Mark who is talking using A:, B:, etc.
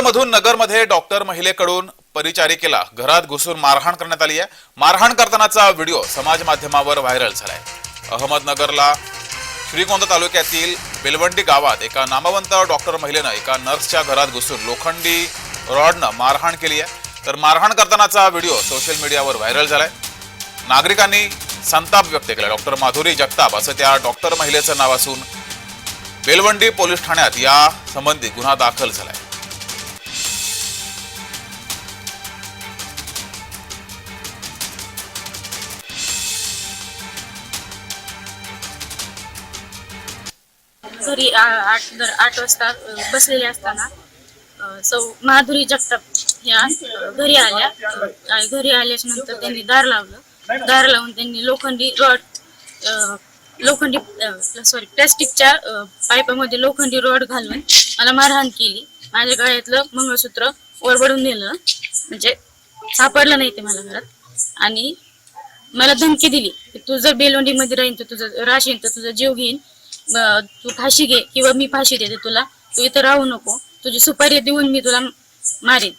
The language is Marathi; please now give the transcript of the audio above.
A: अहमदनगरमधून नगरमध्ये डॉक्टर महिलेकडून परिचारिकेला घरात घुसून मारहाण करण्यात आली आहे. मारहाण करतानाचा व्हिडिओ समाज माध्यमावर व्हायरल झालाय. अहमदनगरला श्रीगोंदा तालुक्यातील बेलवंडी गावात एका नामवंत डॉक्टर महिलेनं एका नर्सच्या घरात घुसून लोखंडी रॉडनं मारहाण केली आहे. तर मारहाण करतानाचा व्हिडिओ सोशल मीडियावर व्हायरल झालाय. नागरिकांनी संताप व्यक्त केला. डॉक्टर माधुरी जगताप असं त्या डॉक्टर महिलेचं नाव असून बेलवंडी पोलीस ठाण्यात या संबंधी गुन्हा दाखल झालाय.
B: घरी आठ दर आठ वाजता बसलेले असताना सौ माधुरी जगताप ह्या घरी आल्या. घरी आल्याच्यानंतर त्यांनी दार लावलं. दार लावून त्यांनी लोखंडी रॉड लोखंडी सॉरी प्लॅस्टिकच्या पाईपामध्ये लोखंडी रॉड घालून मला मारहाण केली. माझ्या गळ्यातलं मंगळसूत्र ओरबडून नेलं. म्हणजे सापडलं नाही ते मला घरात. आणि मला धमकी दिली की तू जर बेलोंडीमध्ये राहीन तर तुझं राशीन तर तुझा जीव घेईन. तू फाशी घे किंवा मी फाशी देते तुला. तू इथं राहू नको. तुझी सुपारी देऊन मी तुला मारेन.